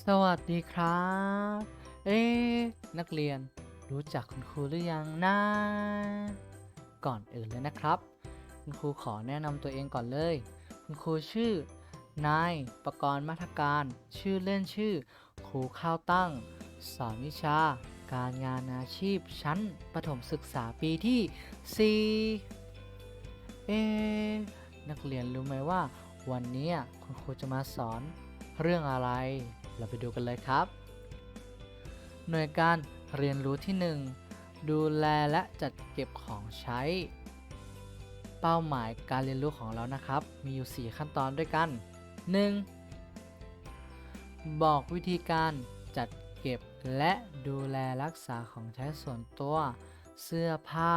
สวัสดีครับ เอ๊นักเรียนรู้จักคุณครูหรือยังนะ ก่อนอื่นเลยนะครับ คุณครูขอแนะนำตัวเองก่อนเลย คุณครูชื่อนายประกรณ์มาตรการ ชื่อเล่นชื่อ ครูข้าวตั้ง สอนวิชา การงานอาชีพชั้นประถมศึกษาปีที่ 4 เอ๊นักเรียนรู้ไหมว่า วันนี้คุณครูจะมาสอนเรื่องอะไร เราไปดูกันเลยครับ หน่วยการเรียนรู้ที่ 1 ดูแลและจัดเก็บของใช้ เป้าหมายการเรียนรู้ของเรานะครับ มีอยู่ 4 ขั้นตอนด้วยกัน 1. บอกวิธีการจัดเก็บและดูแลรักษาของใช้ส่วนตัว เสื้อผ้า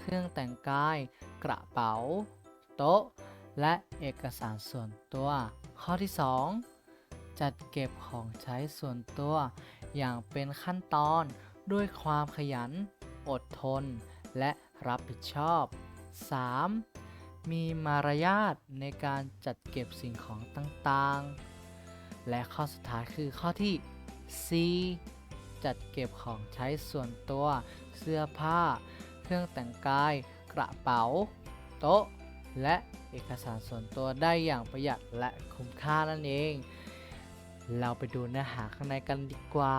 เครื่องแต่งกาย กระเป๋า โต๊ะ และเอกสารส่วนตัว ข้อที่ 2 จัดเก็บของใช้ส่วนตัว อย่างเป็นขั้นตอนด้วยความขยัน อดทน และรับผิดชอบ 3. มีมารยาทในการจัดเก็บสิ่งของต่างๆ และข้อสุดท้ายคือข้อที่4จัดเก็บของใช้ส่วนตัว เสื้อผ้า เครื่องแต่งกาย กระเป๋า โต๊ะ และเอกสารส่วนตัวได้อย่างประหยัดและคุ้มค่านั่นเอง เราไปดูเนื้อหาข้างในกันดีกว่า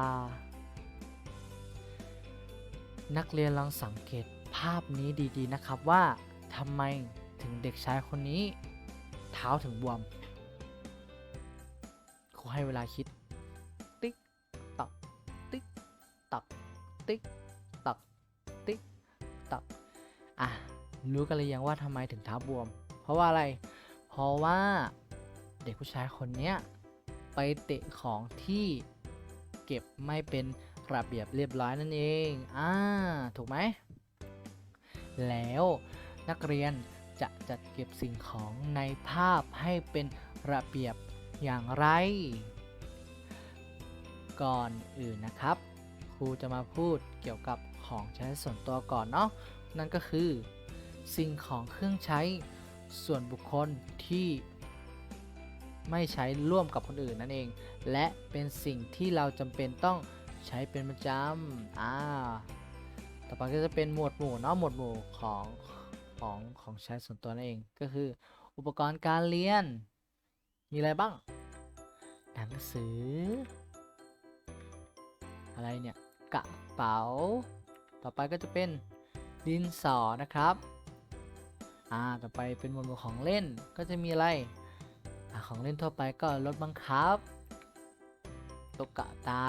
นักเรียนลองสังเกตภาพนี้ดีๆนะครับว่าทำไมถึงเด็กชายคนนี้ เท้าถึงบวมครูให้เวลาคิด ติ๊กตักติ๊กตักติ๊กตักติ๊กตักอะรู้กันเลยยังว่าทำไมถึงเท้าบวม เพราะว่าอะไร เพราะว่าเด็กผู้ชายคนเนี้ย ไปเตะของที่เก็บไม่เป็นระเบียบเรียบร้อยนั่นเอง อ่า ถูกไหม แล้วนักเรียนจะจัดเก็บสิ่งของในภาพให้เป็นระเบียบอย่างไร ก่อนอื่นนะครับ ครูจะมาพูดเกี่ยวกับของใช้ส่วนตัวก่อนเนาะ นั่นก็คือ สิ่งของเครื่องใช้ส่วนบุคคลที่ ไม่ใช้ร่วมกับคนอื่นนั่นเอง และเป็นสิ่งที่เราจำเป็นต้องใช้เป็นประจำอ่าต่อไปก็จะเป็นหมวดหมู่เนาะหมวดหมู่ของของของใช้ส่วนตัวนั่นเองก็คือ อุปกรณ์การเรียน มีอะไรบ้าง หนังสือ อะไรเนี่ยกระเป๋า ต่อไปก็จะเป็นดินสอนะครับอ่าต่อไปเป็นหมวดหมู่ของเล่นก็จะมีอะไร ของเล่นทั่วไปก็รถบังคับตุ๊กตา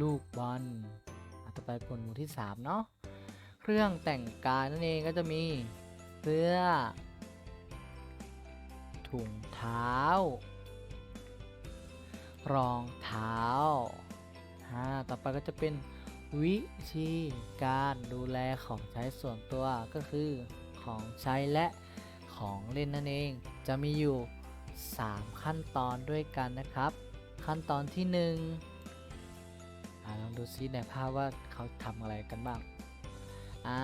ลูกบอลต่อไปผลหมู่ที่ 3 เนาะเครื่องแต่งกายนั่นเองก็จะมีเสื้อ ถุงเท้า รองเท้าอ่าต่อไปก็จะเป็นวิธีการดูแลของใช้ส่วนตัวก็คือของใช้และ ของเล่นนั่นเอง จะมีอยู่ 3 ขั้นตอนด้วยกันนะครับ ขั้นตอนที่1อ่าลองดูซิในภาพว่าเขาทำอะไรกันบ้างอ่า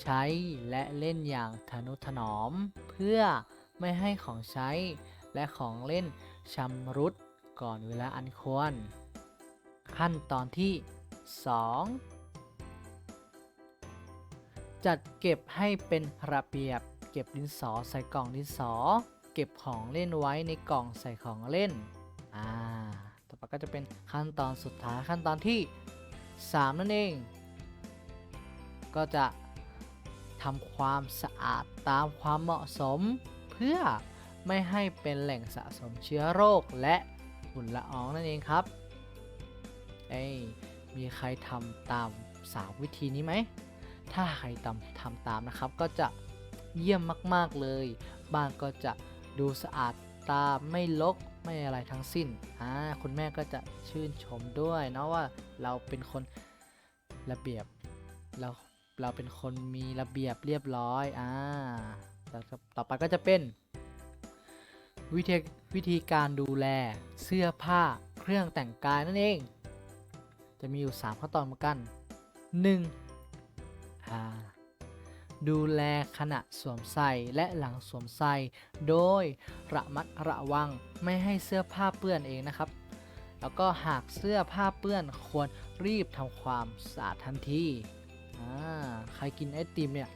ใช้และเล่นอย่างทนุถนอม เพื่อไม่ให้ของใช้และของเล่นชำรุดก่อนเวลาอันควร ขั้นตอนที่ 2 จัดเก็บให้เป็นระเบียบ เก็บดินสอใส่กล่องดินสอ เก็บของเล่นไว้ในกล่องใส่ของเล่น อ่า ต่อไปก็จะเป็นขั้นตอนสุดท้ายขั้นตอนที่ 3 นั่นเอง ก็จะทำความสะอาดตามความเหมาะสม เพื่อไม่ให้เป็นแหล่งสะสมเชื้อโรคและฝุ่นละอองนั่นเองครับ เอ้ยมีใครทำตามสามวิธีนี้ไหม ถ้าใครทำทำตามนะครับก็จะ เยี่ยมมาก ๆ เลย บ้านก็จะดูสะอาดตาไม่ลกไม่อะไรทั้งสิ้นอ่าคุณแม่ก็จะชื่นชมด้วยเนาะว่าเราเป็นคนระเบียบเราเราเป็นคนมีระเบียบเรียบร้อยอ่าต่อต่อไปก็จะเป็น วิธีวิธีการดูแลเสื้อผ้าเครื่องแต่งกายนั่นเอง จะมีอยู่ 3 ขั้นตอนเหมือนกัน 1. อ่า ดูแลขณะสวมใส่และหลังสวมใส่ โดยระมัดระวังไม่ให้เสื้อผ้าเปื้อนเองนะครับ แล้วก็หากเสื้อผ้าเปื้อนควรรีบทำความสะอาดทันทีใครกินไอติมเนี่ย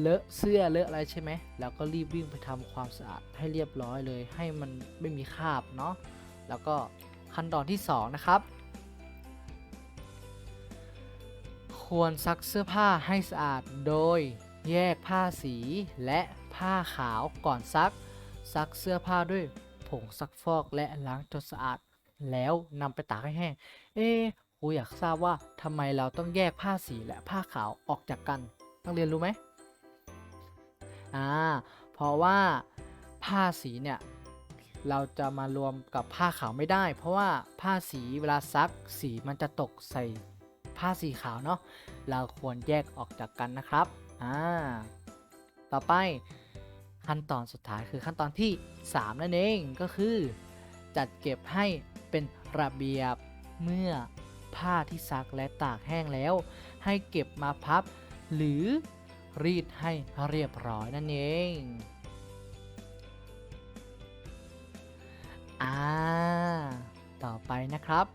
เลอะเสื้อเลอะอะไรใช่ไหมแล้วก็รีบวิ่งไปทำความสะอาดให้เรียบร้อยเลย ให้มันไม่มีคราบเนาะ แล้วก็ขั้นตอนที่ 2 นะครับ ควรซักเสื้อผ้าให้สะอาดโดย แยกผ้าสีและผ้าขาวก่อนซัก ซักเสื้อผ้าด้วยผงซักฟอกและล้างจนสะอาด แล้วนำไปตากให้แห้ง เอ๊ครูอยากทราบว่าทำไมเราต้องแยกผ้าสีและผ้าขาวออกจากกันนักเรียนรู้ไหมอ่าเพราะว่าผ้าสีเนี่ยเราจะมารวมกับผ้าขาวไม่ได้ เพราะว่าผ้าสีเวลาซักสีมันจะตกใส่ผ้าสีขาวเนาะเราควรแยกออกจากกันนะครับ อ่า ต่อไปขั้นตอนสุดท้ายคือขั้นตอนที่ 3 นั่นเองก็คือ จัดเก็บให้เป็นระเบียบเมื่อผ้าที่ซักและตากแห้งแล้ว ให้เก็บมาพับ หรือรีดให้เรียบร้อยนั่นเองอ่าต่อไปนะครับ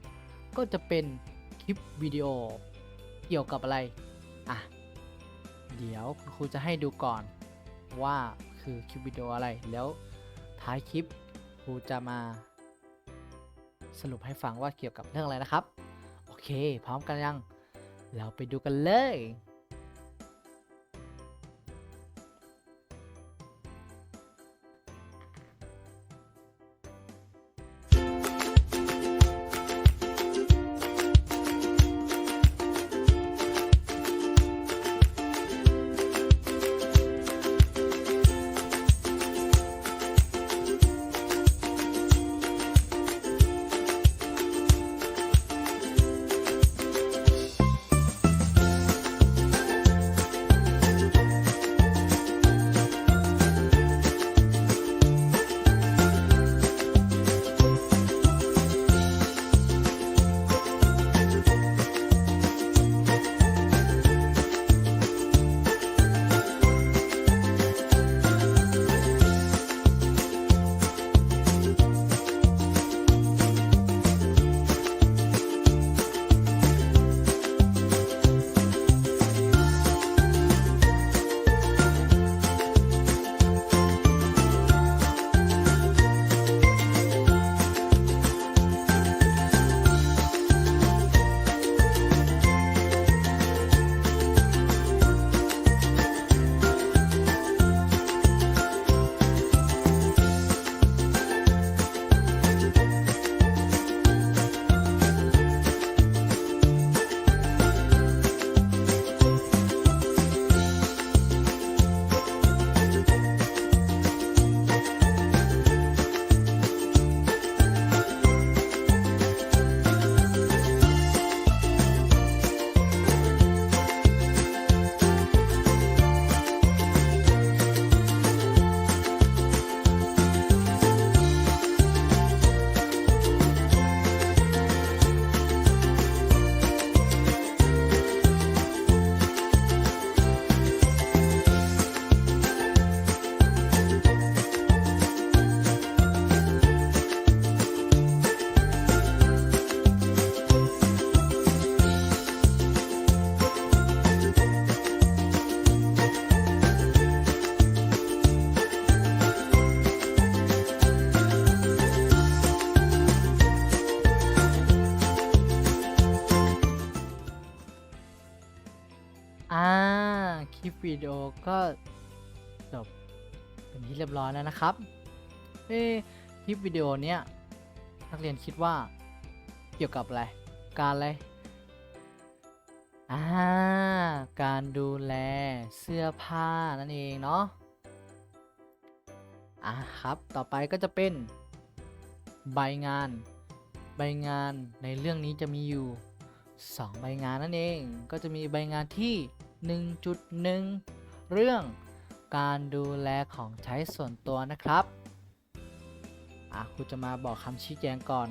ก็จะเป็นคลิปวิดีโอเกี่ยวกับอะไร อะ เดี๋ยวคุณครูจะให้ดูก่อนว่าคือคลิปวิดีโออะไรแล้วท้ายคลิปครูจะมา สรุปให้ฟังว่าเกี่ยวกับเรื่องอะไรนะครับ โอเค พร้อมกันยัง เราไปดูกันเลย วิดีโอก็จบเป็นที่เรียบร้อยแล้วนะครับ เอ๊คลิปวิดีโอเนี้ยนักเรียนคิดว่าเกี่ยวกับอะไร การอะไรอ่าการดูแลเสื้อผ้านั่นเองเนาะอะครับต่อไปก็จะเป็นใบงาน ใบงานในเรื่องนี้จะมีอยู่ 2 ใบงานนั่นเอง ก็จะมีใบงานที่ 1.1 เรื่องการดูแลของใช้ส่วนตัวนะครับ อะครูจะมาบอกคำชี้แจงก่อน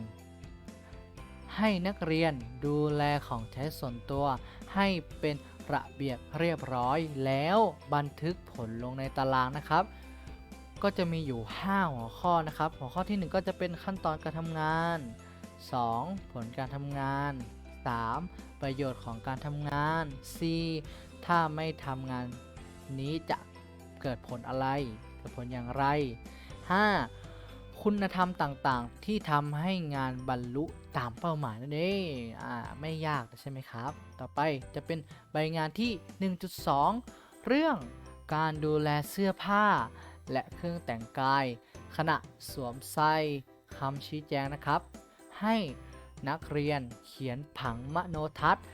ให้นักเรียนดูแลของใช้ส่วนตัว ให้เป็นระเบียบเรียบร้อยแล้วบันทึกผลลงในตารางนะครับ ก็จะมีอยู่ 5 หัวข้อนะครับ หัวข้อที่ 1 ก็จะเป็นขั้นตอนการทำงาน 2. ผลการทำงาน 3. ประโยชน์ของการทำงาน 4. ถ้าไม่ทำงานนี้จะเกิดผลอะไร เกิดผลอย่างไร 5. คุณธรรมต่างๆ ที่ทำให้งานบรรลุตามเป้าหมายนั่นเองอ่าไม่ยากใช่ไหมครับ ต่อไปจะเป็นใบงานที่ 1.2 เรื่องการดูแลเสื้อผ้า และเครื่องแต่งกาย ขณะสวมใส่คำชี้แจงนะครับ ให้ นักเรียนเขียนผังมโนทัศน์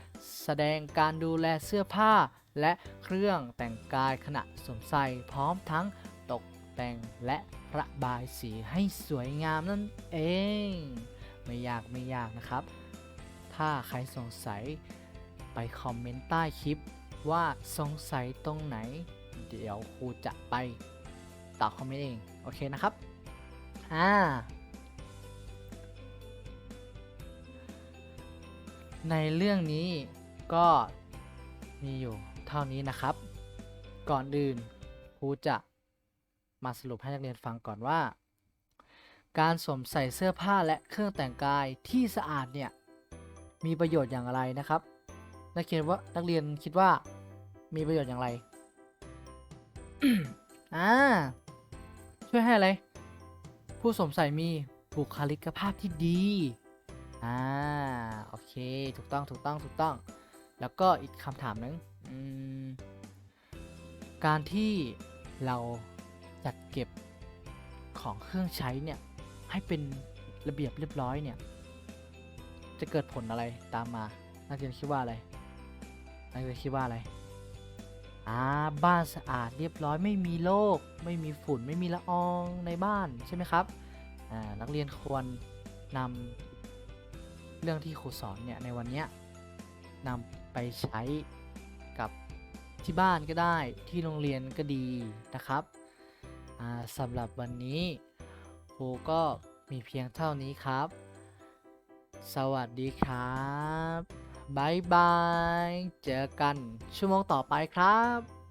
แสดงการดูแลเสื้อผ้า และเครื่องแต่งกายขณะสวมใส่พร้อมทั้งตกแต่งและระบายสีให้สวยงามนั่นเอง ไม่ยากไม่ยากนะครับ ถ้าใครสงสัยไปคอมเมนต์ใต้คลิปว่าสงสัยตรงไหน เดี๋ยวครูจะไปตอบคอมเมนต์เอง โอเคนะครับ อ่า ในเรื่องนี้ก็มีอยู่เท่านี้นะครับ ก่อนอื่นครูจะมาสรุปให้นักเรียนฟังก่อนว่า การสวมใส่เสื้อผ้าและเครื่องแต่งกายที่สะอาดเนี่ยมีประโยชน์อย่างไรนะครับ นักเรียนว่านักเรียนคิดว่ามีประโยชน์อย่างไรอ่าช่วยให้อะไร ผู้สวมใส่มีบุคลิกภาพที่ดี อ่าโอเค ถูกต้องถูกต้องถูกต้อง แล้วก็อีกคำถามหนึงการที่เราจัดเก็บของเครื่องใช้เนี่ย ให้เป็นระเบียบเรียบร้อยเนี่ย จะเกิดผลอะไรตามมานักเรียนคิดว่าอะไรนักเรียนคิดว่าอะไรอ่าบ้านสะอาดเรียบร้อยไม่มีโรคไม่มีฝุ่นไม่มีละอองในบ้านใช่ไหมครับอ่านักเรียนควรนำ เรื่องที่ครูสอนเนี่ยในวันนี้นำไปใช้กับที่บ้านก็ได้ที่โรงเรียนก็ดีนะครับสำหรับวันนี้ครูก็มีเพียงเท่านี้ครับ สวัสดีครับบายบาย เจอกันชั่วโมงต่อไปครับ